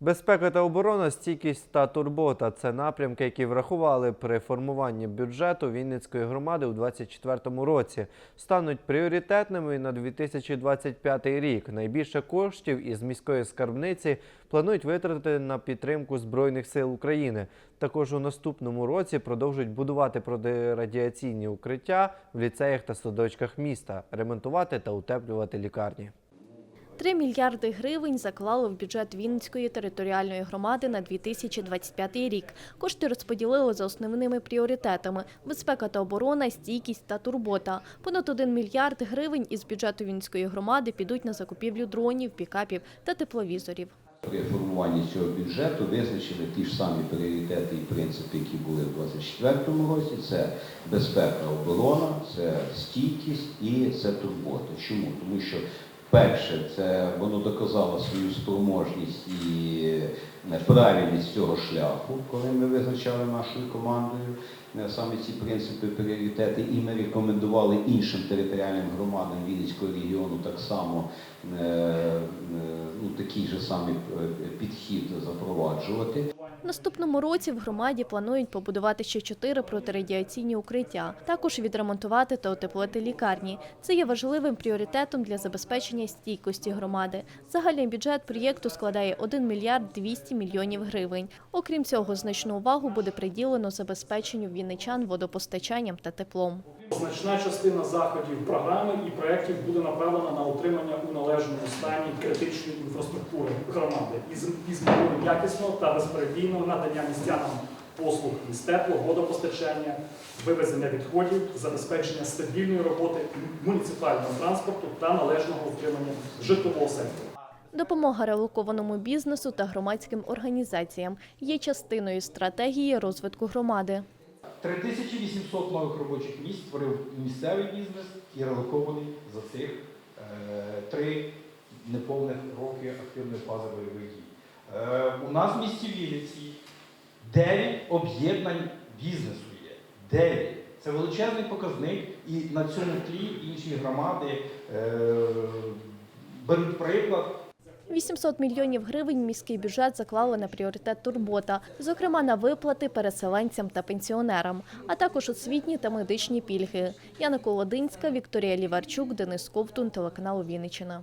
Безпека та оборона, стійкість та турбота це напрямки, які врахували при формуванні бюджету Вінницької громади у 2024 році. Стануть пріоритетними на 2025 рік. Найбільше коштів із міської скарбниці планують витратити на підтримку Збройних сил України. Також у наступному році продовжують будувати протирадіаційні укриття в ліцеях та садочках міста, ремонтувати та утеплювати лікарні. 3 мільярди гривень заклали в бюджет Вінницької територіальної громади на 2025 рік. Кошти розподілили за основними пріоритетами – безпека та оборона, стійкість та турбота. Понад 1 мільярд гривень із бюджету Вінницької громади підуть на закупівлю дронів, пікапів та тепловізорів. При формуванні цього бюджету визначили ті ж самі пріоритети і принципи, які були в 2024 році. Це безпека, оборона, це стійкість і це турбота. Чому? Тому що перше, це воно доказало свою спроможність і е, правильність цього шляху, коли ми визначали нашою командою е, саме ці принципи, пріоритети, і ми рекомендували іншим територіальним громадам Вінницького регіону так само е, ну, такий же самий підхід запроваджувати. Наступному році в громаді планують побудувати ще чотири протирадіаційні укриття, також відремонтувати та утеплити лікарні. Це є важливим пріоритетом для забезпечення стійкості громади. Загальний бюджет проєкту складає 1 мільярд 200 мільйонів гривень. Окрім цього, значну увагу буде приділено забезпеченню вінничан водопостачанням та теплом. Значна частина заходів програми і проєктів буде направлена на утримання у належному стані критичної інфраструктури громади із, метою якісного та безперебійного надання містянам послуг із тепло, водопостачання, вивезення відходів, забезпечення стабільної роботи муніципального транспорту та належного утримання житлового сектору. Допомога релокованому бізнесу та громадським організаціям є частиною стратегії розвитку громади. 3800 нових робочих місць створив місцевий бізнес і релокований за цих е, три неповних роки активної фази бойових дій. Е, у нас в місті Вінниці 9 об'єднань бізнесу є. 9. Це величезний показник, і на цьому тлі інші громади е, беруть приклад 800 мільйонів гривень міський бюджет заклали на пріоритет турбота, зокрема на виплати переселенцям та пенсіонерам, а також освітні та медичні пільги. Яна Колодинська, Вікторія Ліварчук, Денис Ковтун, телеканал Вінниччина.